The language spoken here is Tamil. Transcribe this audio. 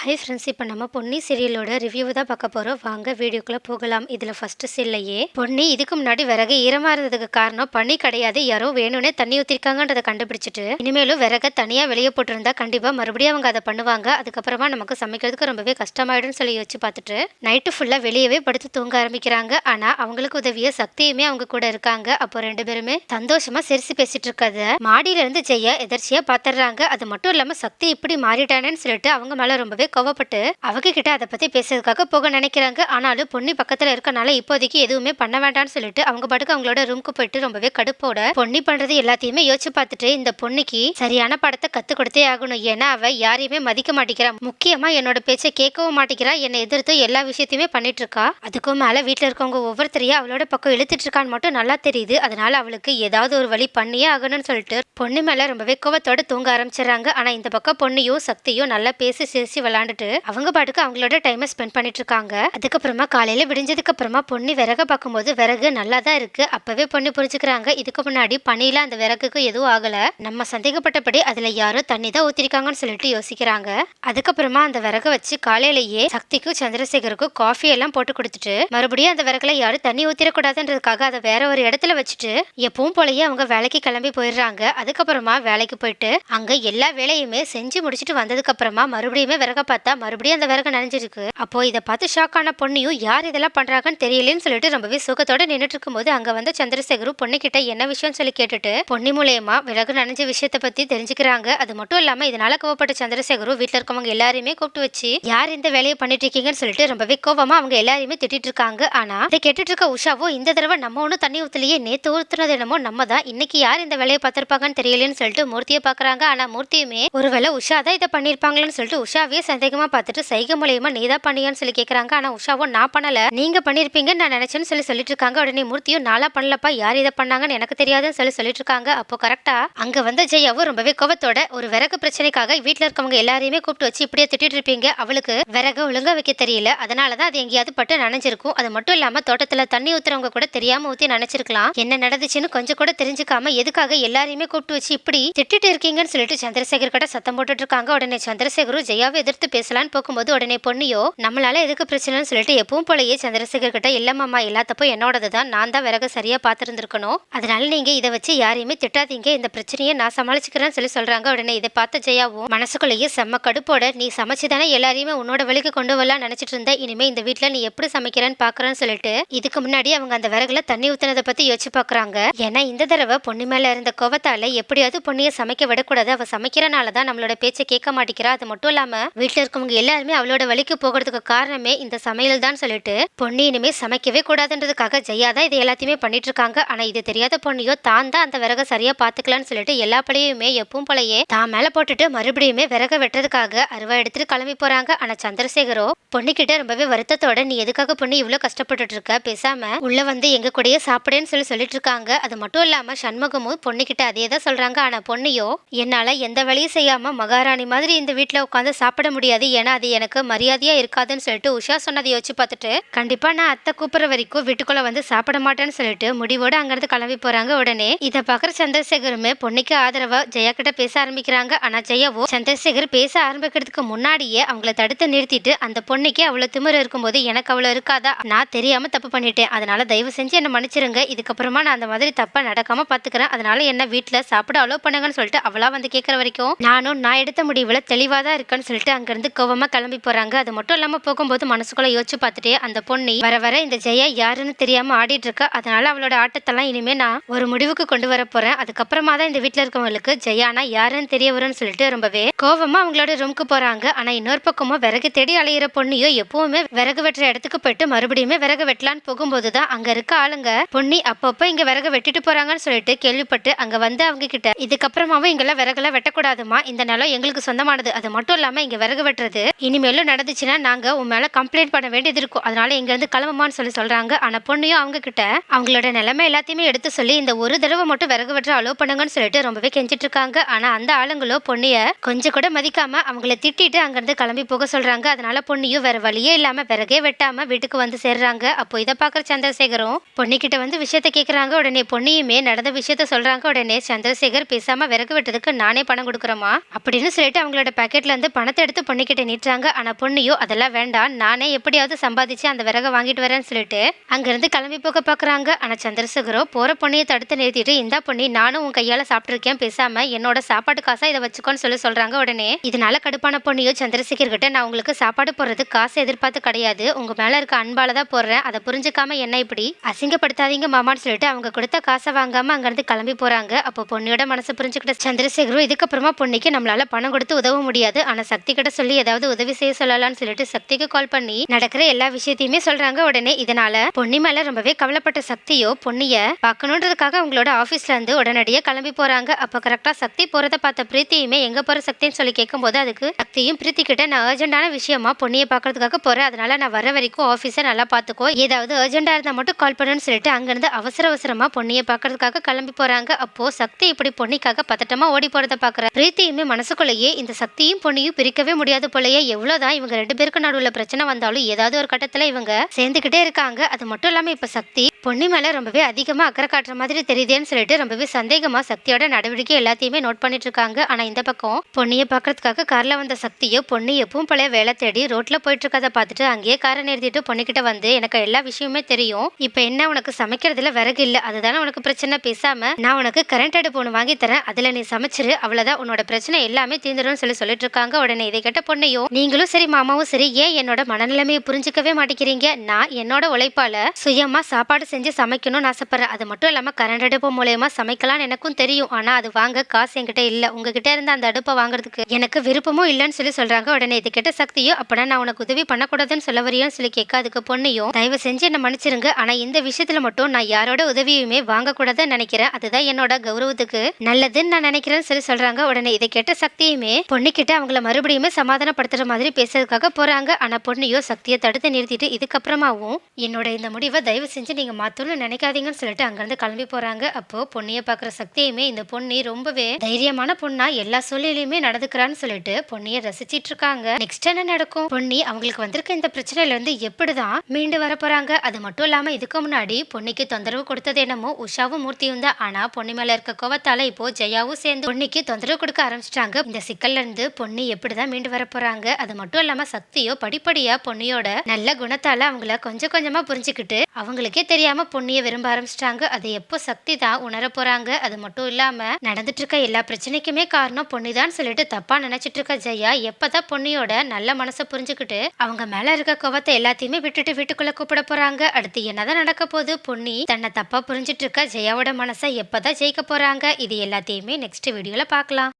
ஹாய் ஃப்ரெண்ட்ஸ் இப்போ நம்ம பொன்னி சீரியலோட ரிவ்யூ தான் பார்க்க போகிறோம் வாங்க வீடியோக்குள்ளே போகலாம். இதில் ஃபஸ்ட்டு சில்லையே பொன்னி இதுக்கு முன்னாடி விறகு ஈரமாக இருந்ததுக்கு காரணம் பனி கிடையாது யாரோ வேணும்னே தண்ணி ஊற்றிருக்காங்கன்றதை கண்டுபிடிச்சிட்டு இனிமேலும் விறக தனியாக வெளியே போட்டிருந்தா கண்டிப்பாக மறுபடியும் அவங்க அதை பண்ணுவாங்க. அதுக்கப்புறமா நமக்கு சமைக்கிறதுக்கு ரொம்பவே கஷ்டமாயிடும்னு சொல்லி யோசிச்சு பார்த்துட்டு நைட்டு ஃபுல்லாக வெளியவே படுத்து தூங்க ஆரம்பிக்கிறாங்க. ஆனால் அவங்களுக்கு உதவிய சக்தியுமே அவங்க கூட இருக்காங்க. அப்போ ரெண்டு பேருமே சந்தோஷமாக சிரிச்சு பேசிட்டு இருக்கத மாடியில இருந்து எதர்ச்சியாக பார்த்துடுறாங்க. அது மட்டும் இல்லாமல் சக்தி இப்படி மாறிட்டானேன்னு சொல்லிட்டு அவங்க மேலே ரொம்பவே கோவப்பட்டு அவங்க கிட்ட அதை பத்தி பேசுறதுக்காக போக நினைக்கிறாங்க. ஆனாலும் பொன்னி பக்கத்துல இருக்கனால இப்போதைக்கு எதுவுமே பண்ண வேண்டாம்னு சொல்லிட்டு அவங்க பாட்டுக்கு அவங்களோட ரூம்க்கு போயிட்டு ரொம்பவே கடுப்போட பொன்னி பண்றது எல்லாத்தையுமே யோசிச்சு பார்த்துட்டு இந்த பொண்ணுக்கு சரியான படத்தை கத்து கொடுத்தே ஆகணும். ஏன்னா அவ யாரையுமே மதிக்க மாட்டேங்கிறா. முக்கியமா என்னோட பேச்சை கேட்கவும் மாட்டேங்கிறா. என்னை எதிர்த்து எல்லா விஷயத்தையுமே பண்ணிட்டு இருக்கா. அதுக்கும் மேல வீட்டுல இருக்கவங்க ஒவ்வொருத்தரையும் அவளோட பக்கம் இழுத்துட்டு இருக்கான்னு மட்டும் நல்லா தெரியுது. அதனால அவளுக்கு ஏதாவது ஒரு வழி பண்ணியே ஆகணும்னு சொல்லிட்டு பொண்ணு மேல ரொம்பவே கோவத்தோட தூங்க ஆரம்பிச்சிடறாங்க. ஆனா இந்த பக்கம் பொண்ணையும் சக்தியும் நல்லா பேசி சிரிச்சு விளாண்டுட்டு அவங்க பாட்டுக்கு அவங்களோட டைமை ஸ்பெண்ட் பண்ணிட்டு இருக்காங்க அதுக்கப்புறமா காலையில விடிஞ்சதுக்கு அப்புறமா பொண்ணு விறக பார்க்கும்போது விறகு நல்லா தான் இருக்கு. அப்பவே பொண்ணு புரிஞ்சுக்கிறாங்க இதுக்கு முன்னாடி பனியில அந்த விறகுக்கு எதுவும் ஆகல. நம்ம சந்தேகப்பட்டபடி அதுல யாரோ தண்ணி தான் ஊத்திருக்காங்கன்னு சொல்லிட்டு யோசிக்கிறாங்க. அதுக்கப்புறமா அந்த விறகு வச்சு காலையிலேயே சக்திக்கும் சந்திரசேகருக்கும் காஃபி எல்லாம் போட்டு கொடுத்துட்டு மறுபடியும் அந்த விறகுல யாரும் தண்ணி ஊத்திரக்கூடாதுன்றதுக்காக அதை வேற ஒரு இடத்துல வச்சுட்டு எப்பவும் போலயே அவங்க வேலைக்கு கிளம்பி போயிடுறாங்க. அதுக்கப்புறமா வேலைக்கு போயிட்டு அங்க எல்லா வேலையுமே செஞ்சு முடிச்சுட்டு வந்ததுக்கு அப்புறமா மறுபடியுமே விறக பார்த்தா மறுபடியும் அந்த விறகு நனைஞ்சிருக்கு. அப்போ இதை பார்த்து ஷாக் ஆன பொண்ணையும் யார் இதெல்லாம் பண்றாங்கன்னு தெரியலன்னு சொல்லிட்டு ரொம்பவே சுகத்தோட நின்றுட்டு இருக்கும்போது அங்க வந்து சந்திரசேகரும் பொண்ணு கிட்ட என்ன விஷயம் சொல்லி கேட்டுட்டு பொண்ணு மூலியமா விறகு நனைஞ்ச விஷயத்த பத்தி தெரிஞ்சுக்கிறாங்க. அது மட்டும் இல்லாம இதனால கோவப்பட்ட சந்திரசேகரும் வீட்டுல இருக்கவங்க எல்லாரையுமே கூப்பிட்டு வச்சு யார் இந்த வேலையை பண்ணிட்டு இருக்கீங்கன்னு சொல்லிட்டு ரொம்பவே கோவமா அவங்க எல்லாரையுமே திட்டிட்டு இருக்காங்க ஆனா இதை கேட்டுட்டு இருக்க உஷாவோ இந்த தடவை நம்ம ஒன்றும் தண்ணி ஊத்தலையே நேத்து ஊத்துனது என்னமோ நம்ம தான். இன்னைக்கு யார் இந்த வேலையை பார்த்திருப்பாங்கன்னு தெரியலன்னு சொல்லிட்டு மூர்த்தியை பாக்குறாங்க ஆனா மூர்த்தியுமே ஒருவேளை உஷா தான் இதை பண்ணிருப்பாங்களேன்னு சொல்லிட்டு உஷாவே சந்தேகமா பார்த்துட்டு சைகை மூலியமா நீ தான் பண்ணியான்னு சொல்லி கேட்கறாங்க ஆனா உஷாவோ நான் பண்ணல. நீங்க பண்ணிருப்பீங்கன்னு நான் நினைச்சேன்னு சொல்லி சொல்லிட்டு இருக்காங்க உடனே மூர்த்தியும் நாளா பண்ணலப்பா யார் இதை பண்ணாங்கன்னு எனக்கு தெரியாதுன்னு சொல்லி சொல்லிட்டு இருக்காங்க அப்போ கரெக்டா அங்க வந்த ஜெயாவும் ரொம்பவே கோவத்தோட ஒரு விறகு பிரச்சனைக்காக வீட்டில் இருக்கவங்க எல்லாரையுமே கூப்பிட்டு வச்சு இப்படியே திட்டிட்டு இருப்பீங்க. அவளுக்கு விறகு ஒழுங்கா வைக்க தெரியல. அதனாலதான் அது எங்கேயாவது பட்டு நனைஞ்சிருக்கும். அது மட்டும் இல்லாம தோட்டத்துல தண்ணி ஊத்துறவங்க கூட தெரியாம ஊத்தி நினைச்சிருக்கலாம். என்ன நடந்துச்சுன்னு கொஞ்சம் கூட தெரிஞ்சுக்காம எதுக்காக எல்லாரையுமே கூப்பிட்டு வச்சு இப்படி திட்டிட்டு இருக்கீங்கன்னு சொல்லிட்டு சந்திரசேகர் கிட்ட சத்தம் போட்டுட்டு இருக்காங்க. உடனே சந்திரசேகரும் ஜெயாவை எதிர்த்து பேசலான்னு போகும்போது உடனே பொண்ணியோ நம்மளால எதுக்கு பிரச்சனைன்னு சொல்லிட்டு எப்பவும் போலயே சந்திரசேகர் கிட்ட இல்லம்மாமா இல்லாதப்போ என்னோடது தான். நான் தான் விறகு சரியா பார்த்துருந்துருக்கணும். அதனால நீங்க இதை வச்சு யாரையுமே திட்டாதீங்க. இந்த பிரச்சனையை நான் சமாளிச்சுக்கிறேன்னு சொல்லி சொல்றாங்க. உடனே இதை பார்த்த ஜெயாவும் மனசுக்குள்ளேயே செம்ம கடுப்போட நீ சமைச்சுதானே எல்லாரையுமே உன்னோட வழிக்கு கொண்டு வரலாம் நினைச்சிட்டு இருந்த. இனிமே இந்த வீட்ல நீ எப்படி சமைக்கிறேன்னு பாக்குறேன்னு சொல்லிட்டு இதுக்கு முன்னாடி அவங்க அந்த விறகுல தண்ணி ஊத்துனதை பத்தி யோசிச்சு பாக்குறாங்க ஏன்னா இந்த தடவை பொண்ணு மேல இருந்த கோவத்தால எப்படியாவது பொண்ணிய சமைக்க விடக்கூடாது. அவ சமைக்கிறனால தான் நம்மளோட பேச்சை கேட்க மாட்டேங்கிறா. அது மட்டும் இல்லாம வீட்டுல இருக்கவங்க எல்லாருமே அவளோட வழிக்கு போகிறதுக்கு காரணமே இந்த சமையல் தான் சொல்லிட்டு பொண்ணு இனிமே சமைக்கவே கூடாதுன்றதுக்காக ஜெயா தான் இது எல்லாத்தையுமே பண்ணிட்டு இருக்காங்க ஆனா இது தெரியாத பொண்ணியோ தான் தான் அந்த விறக சரியா பாத்துக்கலாம்னு சொல்லிட்டு எல்லா பழையுமே எப்பவும் போலயே தான் மேல போட்டுட்டு மறுபடியுமே விறக வெட்டுறதுக்காக அருவா எடுத்துட்டு கிளம்பி போறாங்க. ஆனா சந்திரசேகரோ பொண்ணுகிட்ட ரொம்பவே வருத்தத்தோட நீ எதுக்காக பொண்ணு இவ்வளவு கஷ்டப்பட்டுட்டு இருக்க பேசாம உள்ள வந்து எங்க கூடயே சாப்பிடுன்னு சொல்லி சொல்லிட்டு இருக்காங்க அது மட்டும் இல்லாம சண்முகமும் பொண்ணுகிட்ட அதே தான் சொல்றாங்க. ஆனா பொண்ணையோ என்னால எந்த வேலையும் செய்யாம மகாராணி மாதிரி இந்த வீட்டுல உட்காந்து சாப்பிட முடியாது ஏன்னா அது எனக்கு மரியாதையா இருக்காதுன்னு சொல்லிட்டு உஷா சொன்னதை யோசிச்சு பார்த்துட்டு கண்டிப்பா நான் அத்தை கூப்பிடுற வரைக்கும் வீட்டுக்குள்ள வந்து சாப்பிட மாட்டேன்னு சொல்லிட்டு முடிவோட அங்கிருந்து கிளம்பி போறாங்க உடனே. இதை பாக்குற சந்திரசேகருமே பொண்ணுக்கு ஆதரவா ஜெயா கிட்ட பேச ஆரம்பிக்கிறாங்க. ஆனா ஜெயாவோ சந்திரசேகர் பேச ஆரம்பிக்கிறதுக்கு முன்னாடியே அவங்கள தடுத்து நிறுத்திட்டு அந்த பொண்ணுக்கே அவ்வளவு திமிர இருக்கும்போது எனக்கு அவ்வளவு இருக்காதா? நான் தெரியாம தப்பு பண்ணிட்டேன். அதனால தயவு செஞ்சு என்ன மன்னிச்சிருங்க. இதுக்கப்புறமா நான் அந்த மாதிரி தப்பா நடக்காம பாத்துக்கிறேன் அதனால என்ன வீட்டுல சாப்பிட அலோவ் பண்ணுங்கன்னு சொல்லிட்டு அவளா வந்து கேட்கற வரைக்கும் நானும் நான் எடுத்த முடிவுல தெளிவாக தான் இருக்கேன்னு சொல்லிட்டு அங்கேருந்து கோவமா கிளம்பி போறாங்க. அது மட்டும் இல்லாமல் போகும்போது மனசுக்குள்ளே யோசிச்சு பார்த்துட்டே அந்த பொண்ணு வர வர இந்த ஜெயா யாருன்னு தெரியாமல் ஆடிட்டு இருக்கா. அதனால அவளோட ஆட்டத்தெல்லாம் இனிமேல் நான் ஒரு முடிவுக்கு கொண்டு வர போறேன். அதுக்கப்புறமா தான் இந்த வீட்டில் இருக்கவங்களுக்கு ஜெயானா யாருன்னு தெரிய வரும்னு சொல்லிட்டு ரொம்பவே கோவமா அவங்களோட ரூமுக்கு போறாங்க. ஆனால் இன்னொரு பக்கமும் விறகு தேடி அலையிற பொண்ணியோ எப்பவுமே விறகு வெட்டுற இடத்துக்கு போயிட்டு மறுபடியுமே விறகு வெட்டலான்னு போகும்போது தான் அங்க இருக்க ஆளுங்க பொண்ணி அப்பப்போ இங்க விறகு வெட்டிட்டு போறாங்கன்னு சொல்லிட்டு கேள்விப்பட்டு அங்க வந்து அவங்க கிட்ட இதுக்கப்புறமாவும் இங்கெல்லாம் விறகுலாம் வெட்டக்கூடாதுமா இந்த நிலம் எங்களுக்கு சொந்தமானது. அது மட்டும் இல்லாமல் இங்க விறகு வெட்டுறது இனிமேலும் நடந்துச்சுன்னா நாங்கள் உன் மேலே கம்ப்ளைண்ட் பண்ண வேண்டியது இருக்கும். அதனால இங்கேருந்து கிளம்புமான்னு சொல்லி சொல்கிறாங்க ஆனால் பொண்ணையும் அவங்க கிட்ட அவங்களோட நிலைமை எல்லாத்தையுமே எடுத்து சொல்லி இந்த ஒரு தடவை மட்டும் விறகு வெட்டுற அலோவ் பண்ணுங்கன்னு சொல்லிட்டு ரொம்பவே கெஞ்சிட்டு இருக்காங்க. ஆனால் அந்த ஆளுங்களோ பொண்ணிய கொஞ்சம் கூட மதிக்காம அவங்கள திட்டிட்டு அங்கேருந்து கிளம்பி போக சொல்கிறாங்க அதனால பொண்ணியும் வேற வழியே இல்லாமல் விறகே வெட்டாமல் வீட்டுக்கு வந்து சேர்றாங்க. அப்போ இதை பார்க்குற சந்திரசேகரும் பொண்ணிக்கிட்ட வந்து விஷயத்த கேட்குறாங்க உடனே பொண்ணியுமே நடந்த விஷயத்த சொல்கிறாங்க உடனே சந்திரசேகர் பேசாமல் விறகு வெட்டதுக்கு நானே பணம் கொடுக்குறோமா அப்படின்னு சொல்லிட்டு அவங்களோட பேக்கெட்லேருந்து பணத்தை எடுத்து பொண்ணுக்கிட்ட நீட்டுறாங்க ஆனால் பொண்ணையோ அதெல்லாம் வேண்டாம். நானே எப்படியாவது சம்பாதிச்சு அந்த விறகை வாங்கிட்டு வரேன்னு சொல்லிட்டு அங்கேருந்து கிளம்பி போக பார்க்குறாங்க ஆனால் சந்திரசேகரோ போகிற பொண்ணையை தடுத்து நிறுத்திட்டு இந்தா பொண்ணி நானும் உன் கையால் சாப்பிட்ருக்கேன் பேசாம என்னோட சாப்பாடு காசா இதை வச்சுக்கோன்னு சொல்லி சொல்கிறாங்க உடனே. இதனால கடுப்பான பொண்ணியோ சந்திரசேகர் கிட்ட நான் உங்களுக்கு சாப்பாடு போடுறது காசு எதிர்பார்த்து கிடையாது. உங்கள் மேலே இருக்க அன்பால தான் போடுறேன். அதை புரிஞ்சுக்காம என்ன இப்படி? அசிங்கப்படுத்தாதீங்க மாமான்னு சொல்லிட்டு அவங்க கொடுத்த காசை வாங்காமல் அங்கேருந்து கிளம்பி போகிறாங்க அப்போ பொண்ணியோட மனசை புரிஞ்சுக்கிட்ட சந்திரசேகரும் இதுக்கப்புறமா பொண்ணிக்கு நம்மளால பணம் கொடுத்து உதவ முடியாது. ஆனால் சக்தி கிட்ட சொல்லி ஏதாவது உதவி செய்ய சொல்லலாம்னு சொல்லிட்டு சக்திக்கு கால் பண்ணி நடக்கிற எல்லா விஷயத்தையுமே சொல்றாங்க உடனே. இதனால பொன்னி மேல ரொம்பவே கவலைப்பட்ட சக்தியோ பொன்னிய பார்க்கணுன்றதுக்காக அவங்களோட ஆபீஸ்ல இருந்து உடனடியே கிளம்பி போறாங்க. அப்ப கரெக்டா சக்தி போறத பார்த்த பிரீத்தியுமே எங்க போற சக்தின்னு சொல்லி கேட்கும்போது அதுக்கு சக்தியும் பிரீத்தி கிட்ட நான் அர்ஜென்டான விஷயமா பொன்னியை பார்க்கறதுக்காக போறேன். அதனால நான் வர வரைக்கும் ஆஃபீஸை நல்லா பார்த்துக்கோ. ஏதாவது அர்ஜென்டா இருந்தா மட்டும் கால் பண்ணுன்னு சொல்லிட்டு அங்கிருந்து அவசர அவசரமா பொன்னியை பார்க்கறதுக்காக கிளம்பி போறாங்க. அப்போ சக்தி இப்படி பொன்னிக்காக பதட்டமா ஓடி போறத பாக்குற பிரீத்தியுமே மனசுக்குள்ளேயே இந்த சக்தியும் பொன்னியும் பிரிக்கவே முடியும் முடியாது போலயே எவ்வளவுதான் இவங்க ரெண்டு பேருக்கு நடுவுல பிரச்சனை வந்தாலும் ஏதாவது ஒரு கட்டத்துல இவங்க சேர்ந்துக்கிட்டே இருக்காங்க. அது மட்டும் இல்லாம இப்ப சக்தி பொன்னி மேல ரொம்பவே அதிகமா அக்கறை காட்டுற மாதிரி தெரியுதேன்னு சொல்லிட்டு ரொம்பவே சந்தேகமா சக்தியோட நடவடிக்கை எல்லாத்தையுமே நோட் பண்ணிட்டு இருக்காங்க. ஆனா இந்த பக்கம் பொன்னியை பார்க்கறதுக்காக கார்ல வந்த சக்தியோ பொன்னி எப்பவும் பழைய வேலை தேடி ரோட்ல போயிட்டு இருக்கதை பார்த்துட்டு அங்கேயே காரை நிறுத்திட்டு பொண்ணுகிட்ட வந்து எனக்கு எல்லா விஷயமே தெரியும். இப்ப என்ன உனக்கு சமைக்கிறதுல விறகு இல்ல அதுதானே உனக்கு பிரச்சனை பேசாம நான் உனக்கு கரண்ட் அடுப்பு ஒன்று வாங்கி தரேன் அதுல நீ சமைச்சிரு அவ்வளவுதான். உன்னோட பிரச்சனை எல்லாமே தீர்ந்துடும் சொல்லி சொல்லிட்டு இருக்காங்க. உடனே இதை கேட்ட பொண்ணையும் நீங்களும் சரி மாமாவும் சரி ஏன் என்னோட மனநிலைமையை புரிஞ்சுக்கவே மாட்டேங்கிறீங்க? நான் என்னோட உழைப்பால சுயமா சாப்பாடு செஞ்சு சமைக்கணும்னு ஆசைப்படுறேன். அது மட்டும் இல்லாம கரண்ட் அடுப்பு மூலயமா சமைக்கலாம்னு எனக்கும் தெரியும். ஆனா அது வாங்க காசு என்கிட்ட இல்ல. உங்ககிட்ட இருந்த அந்த அடுப்பை வாங்குறதுக்கு எனக்கு விருப்பமும் இல்லைன்னு சொல்லி சொல்றாங்க. உடனே இது கிட்ட சக்தியோ அப்பனா நான் உனக்கு உதவி பண்ணக்கூடாதுன்னு சொல்ல வரியான்னு சொல்லி கேட்க அதுக்கு பொண்ணையும் தயவு செஞ்சு என்ன மன்னிச்சிருங்க. ஆனா இந்த விஷயத்துல மட்டும் நான் யாரோட உதவியுமே வாங்கக்கூடாதுன்னு நினைக்கிறேன். அதுதான் என்னோட கௌரவத்துக்கு நல்லதுன்னு நான் நினைக்கிறேன்னு சொல்லி சொல்றாங்க. உடனே இதை கேட்ட சக்தியுமே பொண்ணுக்கிட்ட அவங்கள மறுபடியுமே சமாதானப்படுத்துற மாதிரி பேசுறதுக்காக போறாங்க. ஆனா பொண்ணையோ சக்தியை தடுத்து நிறுத்திட்டு இதுக்கப்புறமாவும் என்னோட இந்த முடிவை தயவு செஞ்சு நீங்க மாத்தணும்னு நினைக்காதீங்கன்னு சொல்லிட்டு அங்கிருந்து கிளம்பி போறாங்க. அப்போ பொண்ணையை பாக்குற சக்தியுமே இந்த பொண்ணு ரொம்பவே தைரியமான பொண்ணா எல்லா சூழ்நிலையுமே நடந்துக்கிறான்னு சொல்லிட்டு பொண்ணையை ரசிச்சிட்டு இருக்காங்க நெக்ஸ்ட் என்ன நடக்கும்? பொன்னி அவங்களுக்கு வந்திருக்க இந்த பிரச்சனையில இருந்து எப்படிதான் மீண்டு வர போறாங்க? அது மட்டும் இல்லாம இதுக்கு முன்னாடி பொன்னிக்கு தொந்தரவு கொடுத்தது என்னமோ உஷாவும் மூர்த்தியும் தான். ஆனா பொன்னி மேல இருக்க கோவத்தால இப்போ ஜெயாவும் சேர்ந்து பொன்னிக்கு தொந்தரவு கொடுக்க ஆரம்பிச்சிட்டாங்க. இந்த சிக்கல்ல இருந்து எப்படி எப்படிதான் மீண்டு வர போறாங்க அது மட்டும் இல்லாம சக்தியோ படிப்படியா பொன்னியோட நல்ல குணத்தால அவங்கள கொஞ்சம் கொஞ்சமா புரிஞ்சுக்கிட்டு அவங்களுக்கே தெரியாம பொன்னிய விரும்ப ஆரம்பிச்சிட்டாங்க. அது எப்போ சக்தி தான் உணர போறாங்க. அது மட்டும் இல்லாம நடந்துட்டு இருக்க எல்லா பிரச்சனைக்குமே காரணம் பொன்னிதான் சொல்லிட்டு தப்பா நினைச்சிட்டு இருக்க ஜெயா எப்பதான் பொன்னியோட நல்ல மனசை புரிஞ்சுக்கிட்டு அவங்க மேல இருக்க கோவத்தை எல்லாத்தையுமே விட்டுட்டு வீட்டுக்குள்ள கூப்பிட போறாங்க. அடுத்து என்னதான் நடக்க போகுது? பொன்னி தன்னை தப்பா புரிஞ்சிட்டு இருக்க ஜெயாவோட மனசை எப்பதான் ஜெயிக்க போறாங்க? இது எல்லாத்தையுமே நெக்ஸ்ட் வீடியோல பார்க்கலாம்.